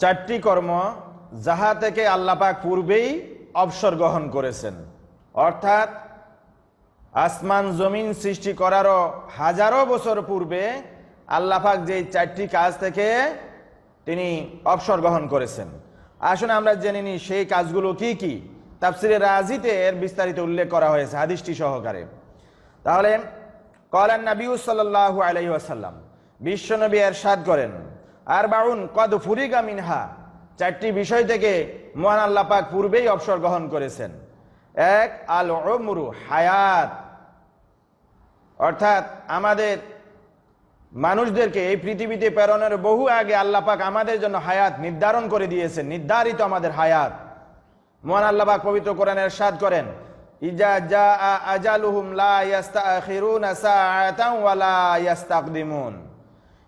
চারটি কর্ম যাহা থেকে আল্লাপাক পূর্বেই অবসর গ্রহণ করেছেন। অর্থাৎ আসমান জমিন সৃষ্টি করারও হাজারো বছর পূর্বে আল্লাপাক যে চারটি কাজ থেকে তিনি অবসর গ্রহণ করেছেন। আসুন আমরা জেনে নিই সেই কাজগুলো কি কি। তাফসিরে রাজিতে এর বিস্তারিত উল্লেখ করা হয়েছে হাদিসটি সহকারে। তাহলে কলান নবী সাল্লাহ আলহি আসাল্লাম বিশ্বনবী এরশাদ করেন। আর বাউন কদ ফুরিগা মিনহা। চারটি বিষয় থেকে মহান আল্লাহ পাক পূর্বেই অবসর গ্রহণ করেছেন। এক আল ওমরু হায়াত। অর্থাৎ আমাদের মানুষদেরকে এই পৃথিবীতে প্রেরণের বহু আগে আল্লাহ পাক আমাদের জন্য হায়াত নির্ধারণ করে দিয়েছেন, নির্ধারিত আমাদের হায়াত। মহান আল্লাহ পাক পবিত্র কোরআনের এরশাদ করেন, ইজা জা আজালুহুম লা ইয়াস্তাখিরুনা সাআতান ওয়া লা ইয়াস্তাকদিমুন।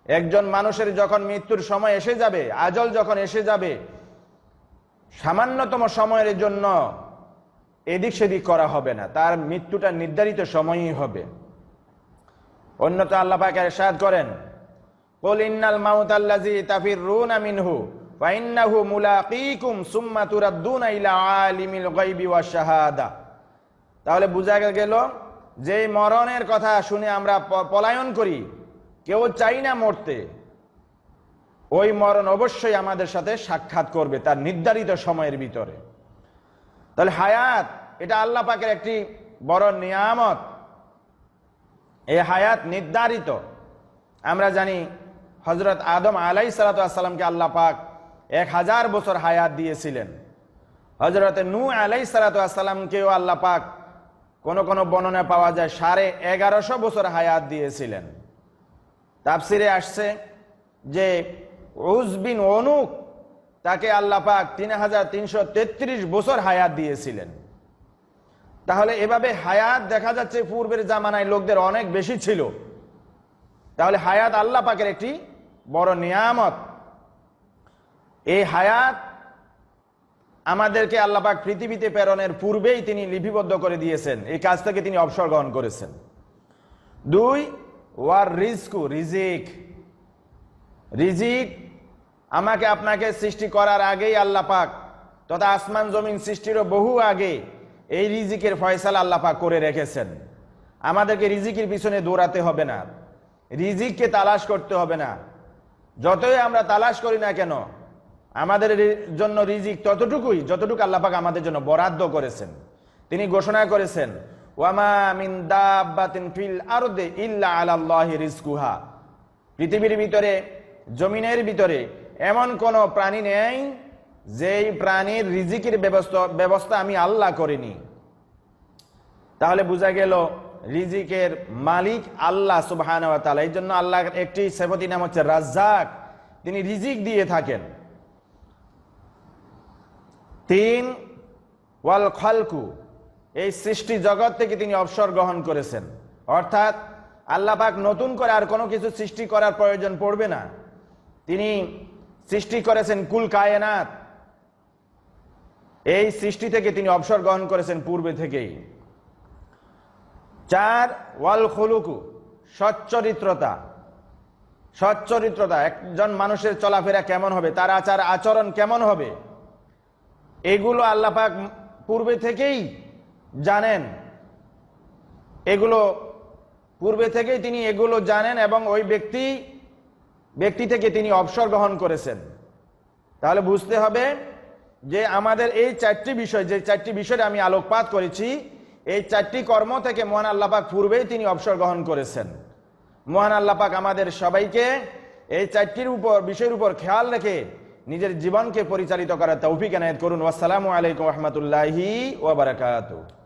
একজন মানুষের যখন মৃত্যুর সময় এসে যাবে, আজল যখন এসে যাবে, সামান্যতম সময়ের জন্য এদিক সেদিক করা হবে না, তার মৃত্যুটা নির্ধারিত সময়ই হবে। অন্যত আল্লাহ পাক করেন, কুল ইন্নাল মাউত আল্লাযী তাফিরুনা মিনহু ফাইন্নাহু মুলাকীকুম সুম্মা তুরাদ্দুনা ইলা আলিমিল গায়বি ওয়াশ শাহাদা। তাহলে বোঝা গেল যে মরণের কথা শুনে আমরা পলায়ন করি কেউ চাই না মরতে। ওই মরণ অবশ্যই আমাদের সাথে সাক্ষাৎ করবে তার নির্ধারিত সময়ের ভিতরে। তাহলে হায়াত, এটা আল্লাহ পাকের একটি বড় নিয়ামত। এই হায়াত নির্ধারিত। আমরা জানি হজরত আদম আলাই সালাতামকে আল্লাহ পাক এক হাজার বছর হায়াত দিয়েছিলেন। হজরত নু আলাই সালাতামকেও আল্লাহ পাক কোন কোনো বর্ণনা পাওয়া যায় সাড়ে এগারোশো বছর হায়াত দিয়েছিলেন। তাফসিরে আসছে যে উজবিন অনুক তাকে আল্লাহ পাক তিন হাজার তিনশো তেত্রিশ বছর হায়াত দিয়েছিলেন। তাহলে এভাবে হায়াত দেখা যাচ্ছে পূর্বের জামানায় লোকদের অনেক বেশি ছিল। তাহলে হায়াত আল্লাহ পাকের একটি বড় নিয়ামত। এই হায়াত আমাদেরকে আল্লাহ পাক পৃথিবীতে প্রেরণের পূর্বেই তিনি লিপিবদ্ধ করে দিয়েছেন। এই কাজ থেকে তিনি অবসর গ্রহণ করেছেন। দুই ওয়ার রিজকু, রিজিক। রিজিক আমাকে আপনাকে সৃষ্টি করার আগেই আল্লাহ পাক, তথা আসমান জমিন সৃষ্টিরও বহু আগে এই রিজিকের ফয়সালা আল্লাহ পাক করে রেখেছেন। আমাদেরকে রিজিকের পিছনে দৌড়াতে হবে না। রিজিককে তালাশ করতে হবে না। যতই আমরা তালাশ করি না কেন, আমাদের জন্য রিজিক ততটুকুই, যতটুকু আল্লাহ পাক আমাদের জন্য বরাদ্দ করেছেন। তিনি ঘোষণা করেছেন ওয়ামা মিন ইল্লা পৃথিবীর ভিতরে, জমিনের ভিতরে এমন কোন প্রাণী নেই, যেই প্রাণীর রিজিকের ব্যবস্থা ব্যবস্থা আমি আল্লাহ করিনি। তাহলে বোঝা গেল রিজিকের মালিক আল্লাহ সুবহান এই জন্য আল্লাহর একটি সেবতী নাম হচ্ছে রাজ্জাক। তিনি রিজিক দিয়ে থাকেন। তিন, ওয়াল খালকু। এই সৃষ্টি জগৎ থেকে তিনি অবসর গ্রহণ করেছেন। অর্থাৎ আল্লাহ পাক নতুন করে আর কোনো কিছু সৃষ্টি করার প্রয়োজন পড়বে না। তিনি সৃষ্টি করেছেন কুল কায়নাত। এই সৃষ্টি থেকে তিনি অবসর গ্রহণ করেছেন পূর্বে থেকেই। চার, ওয়াল খুলুকু, সচ্চরিত্রতা। সচ্চরিত্রতা, একজন মানুষের চলাফেরা কেমন হবে, তার আচার আচরণ কেমন হবে, এগুলো আল্লাহ পাক পূর্বে থেকেই জানেন। এগুলো পূর্বে থেকেই তিনি এগুলো জানেন এবং ওই ব্যক্তি ব্যক্তি থেকে তিনি অবসর গ্রহণ করেছেন। তাহলে বুঝতে হবে যে আমাদের এই চারটি বিষয়, যে চারটি বিষয়ে আমি আলোকপাত করেছি, এই চারটি কর্ম থেকে মহান আল্লাপাক পূর্বেই তিনি অবসর গ্রহণ করেছেন। মহান আল্লাপাক আমাদের সবাইকে এই চারটির উপর, বিষয়ের উপর খেয়াল রেখে নিজের জীবনকে পরিচালিত করার তৌফিক এনায়ত করুন। আসসালামু আলাইকুম রহমতুল্লাহি ওবরাকাতু